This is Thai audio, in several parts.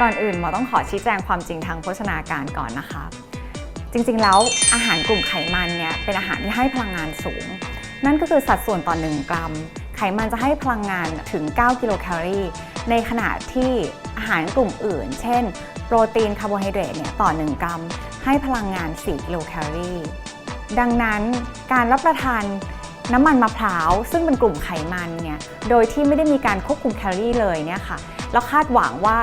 ก่อนอื่นหมอต้องขอชี้แจงความจริงทางโภชนาการก่อนนะคะ จริงๆแล้วอาหารกลุ่มไขมันเนี่ยเป็นอาหารที่ให้พลังงานสูง นั่นก็คือสัดส่วนต่อ 1 กรัม ไขมันจะให้พลังงานถึง 9 กิโลแคลอรี่ ในขณะที่อาหารกลุ่มอื่น เช่น โปรตีนคาร์โบไฮเดรตเนี่ยต่อ 1 กรัม ให้พลังงาน 4 กิโลแคลอรี่ ดังนั้นการรับประทานน้ำมันมะพร้าว ซึ่งเป็นกลุ่มไขมันเนี่ยโดยที่ไม่ได้มีการควบคุมแคลอรี่เลยเนี่ยค่ะแล้วคาดหวังว่า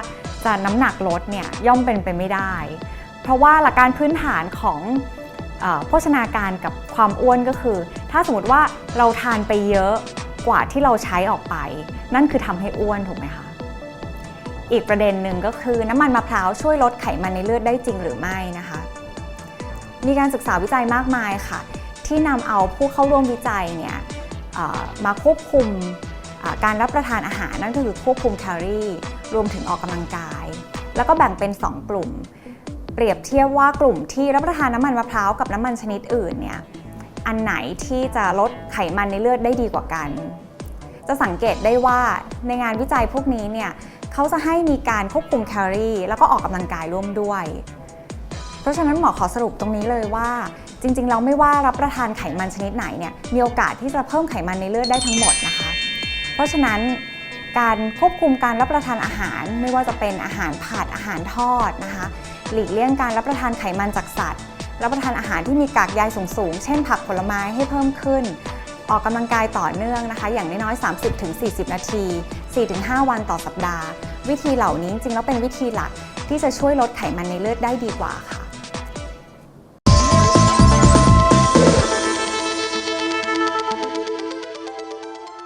จะน้ำหนักลดเนี่ยย่อมเป็นไปไม่ได้ เพราะว่าหลักการพื้นฐานของโภชนาการกับความอ้วนก็คือ ถ้าสมมติว่าเราทานไปเยอะกว่าที่เราใช้ออกไป นั่นคือทำให้อ้วนถูกไหมคะอีกประเด็นหนึ่งก็คือน้ำมันมะพร้าวช่วยลดไขมันในเลือดได้จริงหรือไม่นะคะ มีการศึกษาวิจัยมากมายค่ะ ที่นำเอาผู้เข้าร่วมวิจัยเนี่ยมาควบคุมการรับประทานอาหารนั่นก็คือควบคุมแคลอรี่ รวมถึงออกกำลังกาย แล้วก็แบ่งเป็น 2 กลุ่ม เปรียบเทียบว่ากลุ่มที่รับประทานน้ำมันมะพร้าวกับน้ำมันชนิดอื่นเนี่ยอันไหนที่จะลดไขมันในเลือดได้ดีกว่ากัน จะสังเกตได้ว่าในงานวิจัยพวกนี้เนี่ยเขาจะให้มีการควบคุมแคลอรี่ แล้วก็ออกกำลังกายร่วมด้วย เพราะฉะนั้นหมอขอสรุปตรงนี้เลยว่าจริงๆ เราไม่ว่ารับประทานไขมันชนิดไหนเนี่ยมีโอกาสที่จะเพิ่มไขมันในเลือดได้ทั้งหมดนะคะ เพราะฉะนั้น การควบคุมการรับประทานอาหาร ไม่ว่าจะเป็นอาหารผัดอาหารทอดนะคะ หลีกเลี่ยงการรับประทานไขมันจากสัตว์ รับประทานอาหารที่มีกากใยสูงๆ เช่นผักผลไม้ให้เพิ่มขึ้น ออกกำลังกายต่อเนื่องนะคะ อย่างน้อยๆ 30-40 นาที 4-5 วันต่อสัปดาห์ วิธีเหล่านี้จริงๆแล้วเป็นวิธีหลักที่จะช่วยลดไขมันในเลือดได้ดีกว่าค่ะ